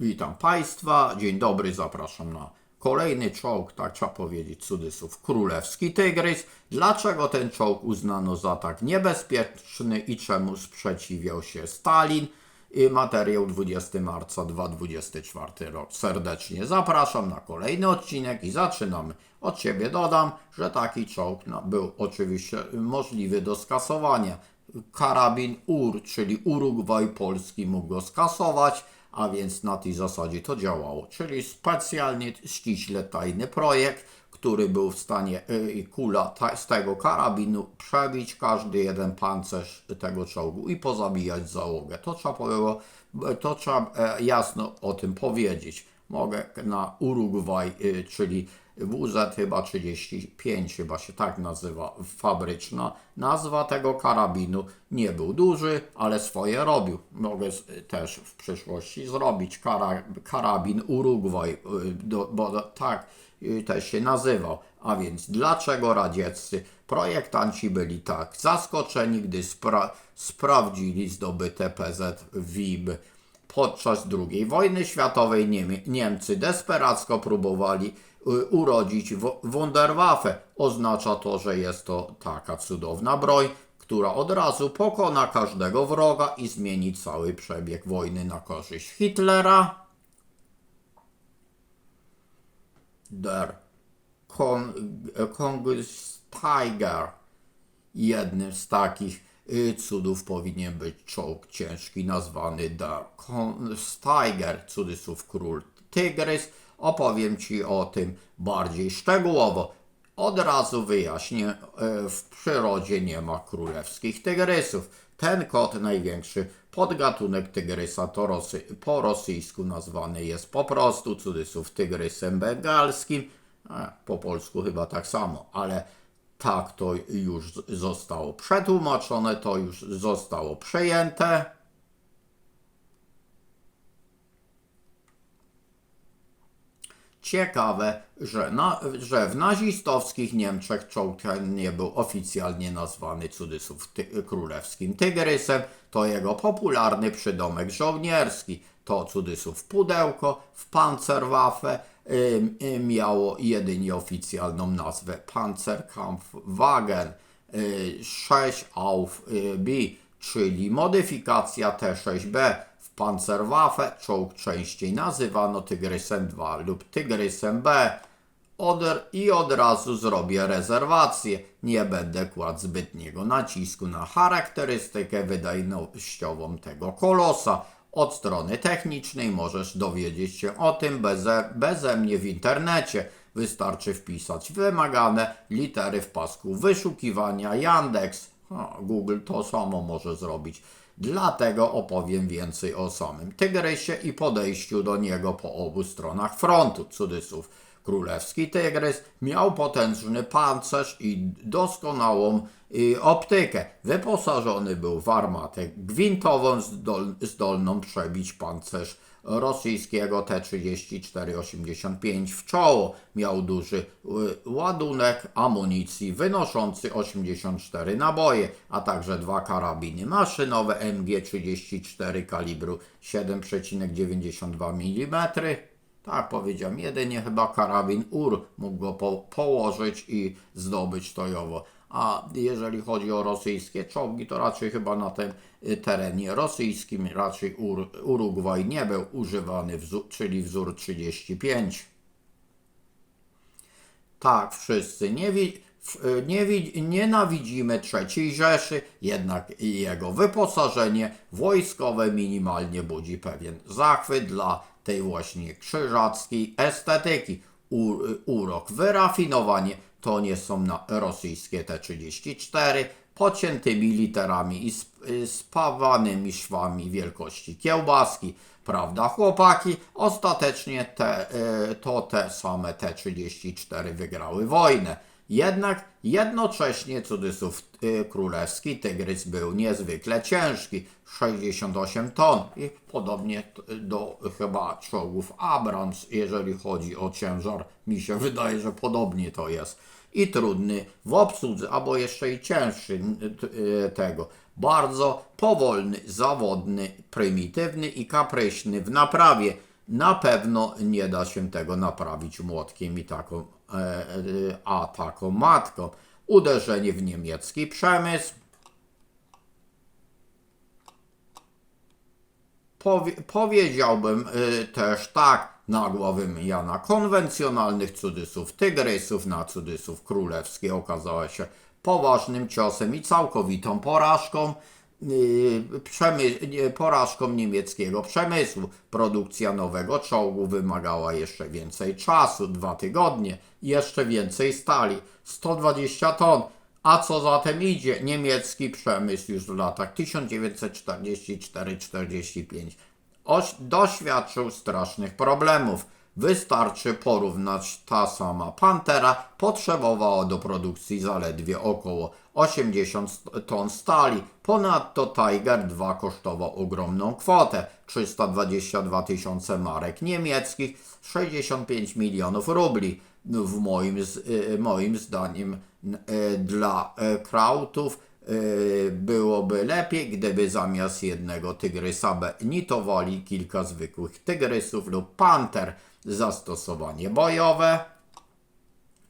Witam Państwa, dzień dobry, zapraszam na kolejny czołg, tak trzeba powiedzieć, cudzysłów, królewski tygrys. Dlaczego ten czołg uznano za tak niebezpieczny i czemu sprzeciwiał się Stalin? I materiał 20 marca 2024 rok. Serdecznie zapraszam na kolejny odcinek i zaczynamy. Od siebie dodam, że taki czołg był oczywiście możliwy do skasowania. Karabin UR, czyli Urugwaj Polski mógł go skasować, a więc na tej zasadzie to działało. Czyli specjalnie, ściśle tajny projekt, który był w stanie y, kula z tego karabinu przebić każdy jeden pancerz tego czołgu i pozabijać załogę. To trzeba, było, to trzeba e, jasno o tym powiedzieć. Mogę na Urugwaj, y, czyli WZ chyba 35, chyba się tak nazywa, fabryczna. Nazwa tego karabinu nie był duży, ale swoje robił. Mogę też w przyszłości zrobić kara, karabin Urugwaj, y, bo tak y, też się nazywał. A więc dlaczego radzieccy projektanci byli tak zaskoczeni, gdy spra- sprawdzili zdobyte PZ WIB? Podczas II wojny światowej Niemie- Niemcy desperacko próbowali urodzić wo- Wunderwaffe. Oznacza to, że jest to taka cudowna broń, która od razu pokona każdego wroga i zmieni cały przebieg wojny na korzyść Hitlera. Der Kon- Kongstiger. Jednym z takich y, cudów powinien być czołg ciężki nazwany Der Steiger, cudzysłów król tygrys. Opowiem Ci o tym bardziej szczegółowo. Od razu wyjaśnię, y, w przyrodzie nie ma królewskich tygrysów. Ten kot największy podgatunek tygrysa to rosy, po rosyjsku nazwany jest po prostu cudzysłów tygrysem bengalskim. E, Po polsku chyba tak samo, ale tak to już zostało przetłumaczone, to już zostało przejęte. Ciekawe, że, na, że w nazistowskich Niemczech czołg nie był oficjalnie nazwany cudzysłów ty, królewskim tygrysem. To jego popularny przydomek żołnierski. To cudzysłów pudełko w Panzerwaffe ym, y, miało jedynie oficjalną nazwę Panzerkampfwagen y, 6 auf y, B, czyli modyfikacja T6B. Panzerwaffe czołg częściej nazywano Tygrysem 2 lub Tygrysem B. Od, I od razu zrobię rezerwację. Nie będę kładł zbytniego nacisku na charakterystykę wydajnościową tego kolosa. Od strony technicznej możesz dowiedzieć się o tym beze, beze mnie w internecie. Wystarczy wpisać wymagane litery w pasku wyszukiwania Yandex. Google to samo może zrobić. Dlatego opowiem więcej o samym Tygrysie i podejściu do niego po obu stronach frontu. Cudzysłów. Królewski Tygrys miał potężny pancerz i doskonałą y, optykę. Wyposażony był w armatę gwintową zdol, zdolną przebić pancerz rosyjskiego T-34-85 w czoło. Miał duży y, ładunek amunicji wynoszący 84 naboje, a także dwa karabiny maszynowe MG-34 kalibru 7,92 mm. Tak powiedziałem, jedynie chyba karabin UR mógł go po, położyć i zdobyć tojowo. A jeżeli chodzi o rosyjskie czołgi, to raczej chyba na tym y, terenie rosyjskim raczej Ur, Urugwaj nie był używany, wzór, czyli wzór 35. Tak, wszyscy nie wi- w- y, nie wi- nienawidzimy III Rzeszy, jednak jego wyposażenie wojskowe minimalnie budzi pewien zachwyt dla tej właśnie krzyżackiej estetyki. U, urok, wyrafinowanie to nie są na rosyjskie T-34, pociętymi literami i y, spawanymi szwami wielkości kiełbaski. Prawda, chłopaki? Ostatecznie te, y, to te same T-34 wygrały wojnę. Jednak jednocześnie cudzysłów y, królewski tygrys był niezwykle ciężki, 68 ton i podobnie do chyba czołgów Abrams, jeżeli chodzi o ciężar, mi się wydaje, że podobnie to jest. I trudny w obsłudze, albo jeszcze i cięższy y, tego. Bardzo powolny, zawodny, prymitywny i kapryśny w naprawie. Na pewno nie da się tego naprawić młotkiem i taką, e, e, a taką matką. Uderzenie w niemiecki przemysł. Powie, powiedziałbym y, też tak, nagła wymiana konwencjonalnych cudzysłów tygrysów na cudzysłów królewskie okazała się poważnym ciosem i całkowitą porażką, porażką niemieckiego przemysłu. Produkcja nowego czołgu wymagała jeszcze więcej czasu, dwa tygodnie, jeszcze więcej stali, 120 ton. A co zatem idzie? Niemiecki przemysł już w latach 1944-45 oś- doświadczył strasznych problemów. Wystarczy porównać ta sama Pantera potrzebowała do produkcji zaledwie około 80 st- ton stali. Ponadto Tiger 2 kosztował ogromną kwotę 322 tysiące marek niemieckich, 65 milionów rubli. W moim, y, moim zdaniem y, dla y, krautów byłoby lepiej, gdyby zamiast jednego tygrysa benitowali kilka zwykłych tygrysów lub panter. Zastosowanie bojowe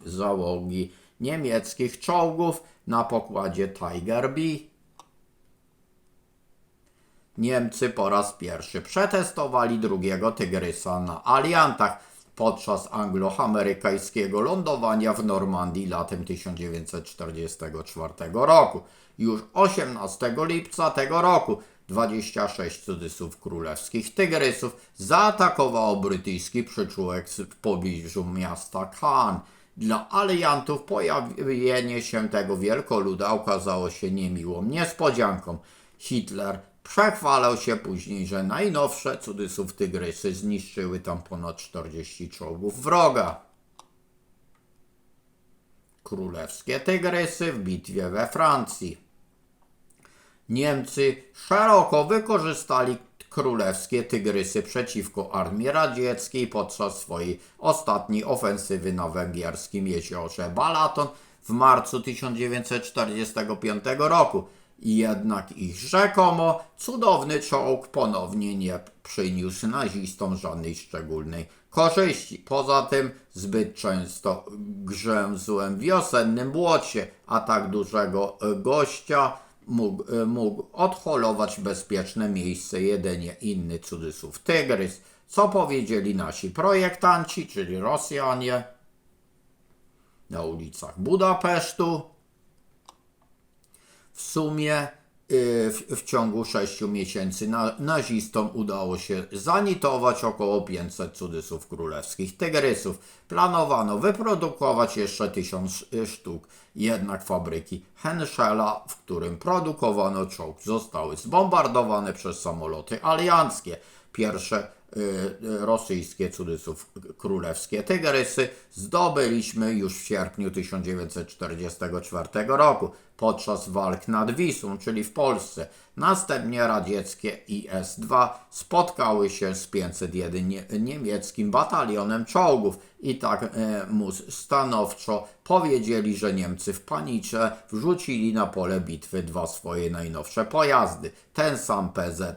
załogi niemieckich czołgów na pokładzie Tiger B. Niemcy po raz pierwszy przetestowali drugiego Tygrysa na Aliantach podczas anglo-amerykańskiego lądowania w Normandii latem 1944 roku. Już 18 lipca tego roku 26 cudzysłów królewskich tygrysów zaatakowało brytyjski przyczółek w pobliżu miasta Cannes. Dla aliantów pojawienie się tego wielkoluda okazało się niemiłą niespodzianką. Hitler przechwalał się później, że najnowsze cudzysłów tygrysy zniszczyły tam ponad 40 czołgów wroga. Królewskie tygrysy w bitwie we Francji. Niemcy szeroko wykorzystali królewskie tygrysy przeciwko armii radzieckiej podczas swojej ostatniej ofensywy na węgierskim jeziorze Balaton w marcu 1945 roku. Jednak ich rzekomo cudowny czołg ponownie nie przyniósł nazistom żadnej szczególnej korzyści. Poza tym zbyt często grzęzłem w wiosennym błocie, a tak dużego gościa mógł, e, mógł odholować bezpieczne miejsce jedynie inny cudzysłów tygrys. Co powiedzieli nasi projektanci, czyli Rosjanie na ulicach Budapesztu? W sumie w, w ciągu 6 miesięcy na, nazistom udało się zanitować około 500 cudzysłów królewskich tygrysów. Planowano wyprodukować jeszcze 1000 sztuk, jednak fabryki Henschela, w którym produkowano czołg, zostały zbombardowane przez samoloty alianckie. Pierwsze y, y, rosyjskie cudzysłów królewskie tygrysy zdobyliśmy już w sierpniu 1944 roku podczas walk nad Wisłą, czyli w Polsce. Następnie radzieckie IS-2 spotkały się z 501 nie, niemieckim batalionem czołgów i tak e, mu stanowczo powiedzieli, że Niemcy w panice wrzucili na pole bitwy dwa swoje najnowsze pojazdy. Ten sam PZ e,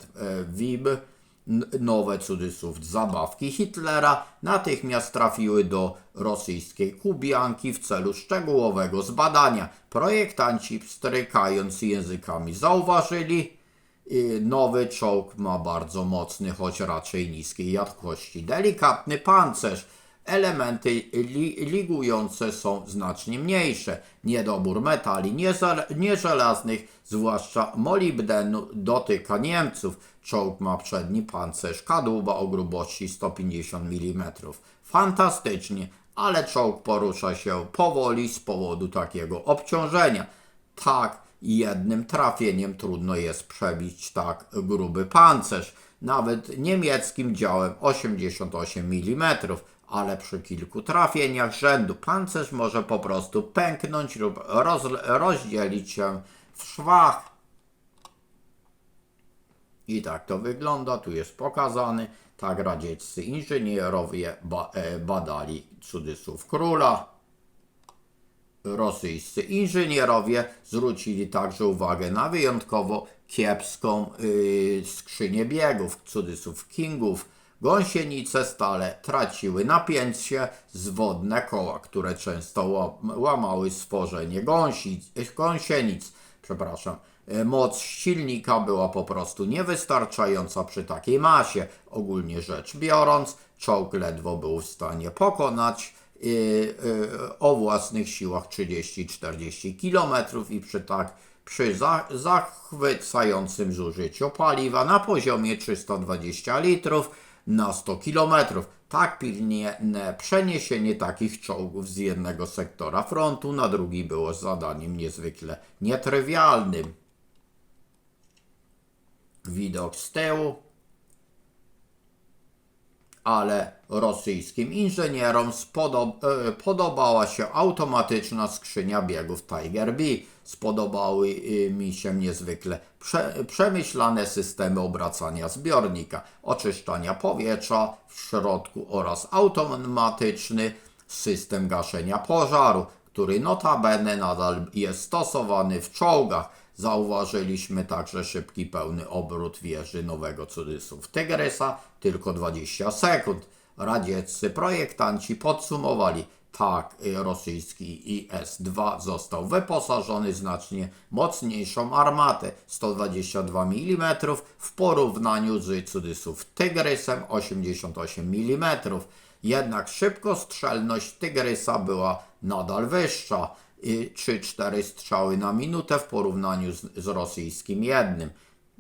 nowe cudzysłów zabawki Hitlera natychmiast trafiły do rosyjskiej Kubianki w celu szczegółowego zbadania. Projektanci, strykając językami, zauważyli, y, nowy czołg ma bardzo mocny, choć raczej niskiej jakości, delikatny pancerz. Elementy li, ligujące są znacznie mniejsze. Niedobór metali nieżel- nieżelaznych, zwłaszcza molibdenu, dotyka Niemców. Czołg ma przedni pancerz kadłuba o grubości 150 mm. Fantastycznie, ale czołg porusza się powoli z powodu takiego obciążenia. Tak, jednym trafieniem trudno jest przebić tak gruby pancerz, nawet niemieckim działem 88 mm, ale przy kilku trafieniach rzędu pancerz może po prostu pęknąć lub roz, rozdzielić się w szwach. I tak to wygląda, tu jest pokazany. Tak radzieccy inżynierowie ba, e, badali cudzysłów króla. Rosyjscy inżynierowie zwrócili także uwagę na wyjątkowo kiepską y, skrzynię biegów, cudzysłów kingów, Gąsienice stale traciły napięcie, zwodne koła, które często ła- łamały stworzenie gąsic, gąsienic. Przepraszam. E, Moc silnika była po prostu niewystarczająca przy takiej masie. Ogólnie rzecz biorąc, czołg ledwo był w stanie pokonać yy, yy, o własnych siłach 30-40 km i przy tak przy za, zachwycającym zużyciu paliwa na poziomie 320 litrów na 100 km. Tak pilne przeniesienie takich czołgów z jednego sektora frontu na drugi było zadaniem niezwykle nietrywialnym. Widok z tyłu ale rosyjskim inżynierom spodob- e, podobała się automatyczna skrzynia biegów Tiger B. Spodobały y, mi się niezwykle prze- przemyślane systemy obracania zbiornika, oczyszczania powietrza w środku oraz automatyczny system gaszenia pożaru, który notabene nadal jest stosowany w czołgach. Zauważyliśmy także szybki pełny obrót wieży nowego cudzysłów Tygrysa, tylko 20 sekund. Radzieccy projektanci podsumowali, tak, y, rosyjski IS-2 został wyposażony znacznie mocniejszą armatę 122 mm w porównaniu z cudzysłów Tygrysem 88 mm. Jednak szybkostrzelność Tygrysa była nadal wyższa. 3-4 strzały na minutę w porównaniu z, z rosyjskim jednym.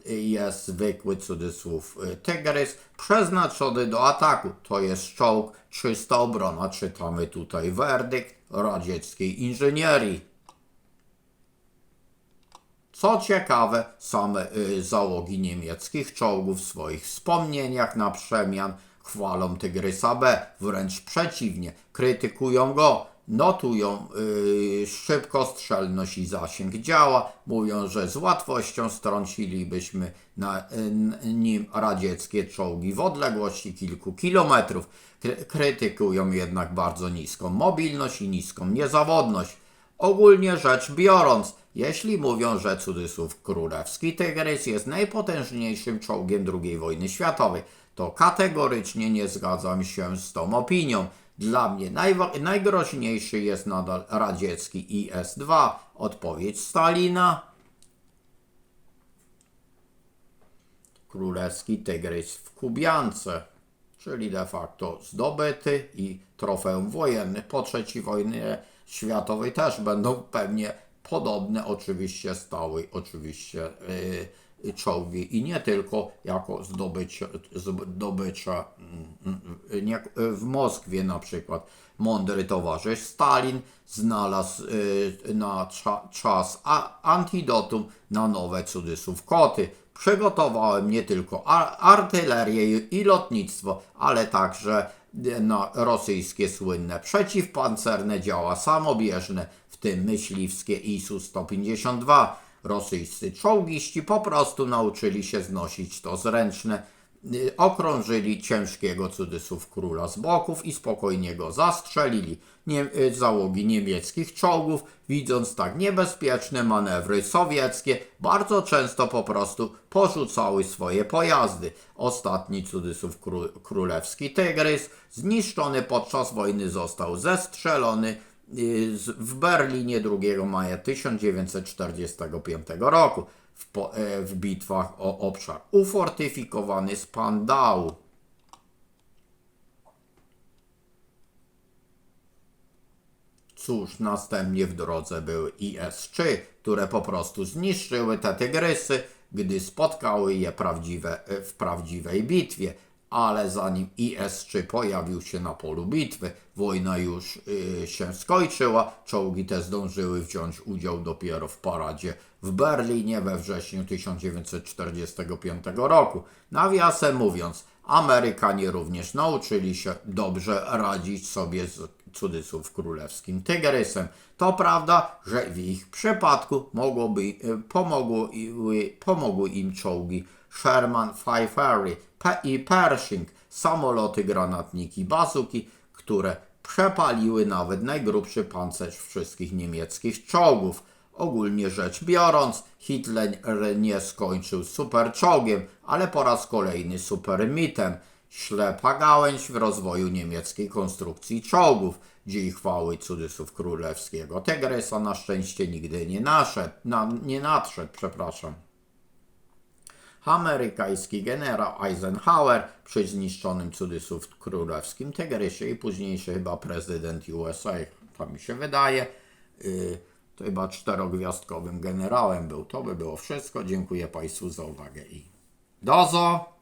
Jest zwykły cudzysłów y, Tygrys przeznaczony do ataku. To jest czołg, czysta obrona. Czytamy tutaj werdykt radzieckiej inżynierii. Co ciekawe, same y, załogi niemieckich czołgów w swoich wspomnieniach na przemian chwalą Tygrysa B, wręcz przeciwnie, krytykują go, notują y, szybkostrzelność i zasięg działa, mówią, że z łatwością strącilibyśmy na y, nim radzieckie czołgi w odległości kilku kilometrów. Kry- krytykują jednak bardzo niską mobilność i niską niezawodność. Ogólnie rzecz biorąc, jeśli mówią, że cudzysłów królewski Tygrys jest najpotężniejszym czołgiem II wojny światowej, to kategorycznie nie zgadzam się z tą opinią. Dla mnie najgroźniejszy jest nadal radziecki IS-2. Odpowiedź Stalina. Królewski Tygrys w Kubiance, czyli de facto zdobyty i trofeum wojenne po III wojnie światowej też będą pewnie podobne, oczywiście stały, oczywiście yy, czołgi i nie tylko jako zdobycie, zdobycze mm, w Moskwie na przykład. Mądry towarzysz Stalin znalazł y, na cza, czas antidotum na nowe cudzysłów koty. Przygotowałem nie tylko artylerię i lotnictwo, ale także y, na rosyjskie słynne przeciwpancerne działa samobieżne, w tym myśliwskie ISU-152. Rosyjscy czołgiści po prostu nauczyli się znosić to zręczne y, okrążyli ciężkiego cudzysłów króla z boków i spokojnie go zastrzelili. Nie, y, załogi niemieckich czołgów, widząc tak niebezpieczne manewry sowieckie, bardzo często po prostu porzucały swoje pojazdy. Ostatni cudzysłów kró, królewski Tygrys, zniszczony podczas wojny, został zestrzelony w Berlinie 2 maja 1945 roku w, e, w bitwach o obszar ufortyfikowany Spandau. Cóż, następnie w drodze były IS-3, które po prostu zniszczyły te tygrysy, gdy spotkały je prawdziwe, w prawdziwej bitwie. Ale zanim IS-3 pojawił się na polu bitwy, wojna już y, się skończyła. Czołgi te zdążyły wziąć udział dopiero w paradzie w Berlinie we wrześniu 1945 roku. Nawiasem mówiąc, Amerykanie również nauczyli się dobrze radzić sobie z cudzysłów królewskim tygrysem. To prawda, że w ich przypadku mogłoby, y, pomogło, i- pomogły im czołgi Sherman Pe- i Pershing, samoloty, granatniki, bazuki, które przepaliły nawet najgrubszy pancerz wszystkich niemieckich czołgów. Ogólnie rzecz biorąc, Hitler nie skończył superczołgiem, ale po raz kolejny supermitem. ślepa gałęź w rozwoju niemieckiej konstrukcji czołgów. Dzień chwały cudzysłów królewskiego. Tygrysa na szczęście nigdy nie, naszedł, na, nie nadszedł, przepraszam. Amerykański generał Eisenhower przy zniszczonym cudzysłów królewskim Tygrysie i późniejszy chyba prezydent USA, to mi się wydaje, yy, to chyba czterogwiazdkowym generałem był. To by było wszystko. Dziękuję Państwu za uwagę i dozo!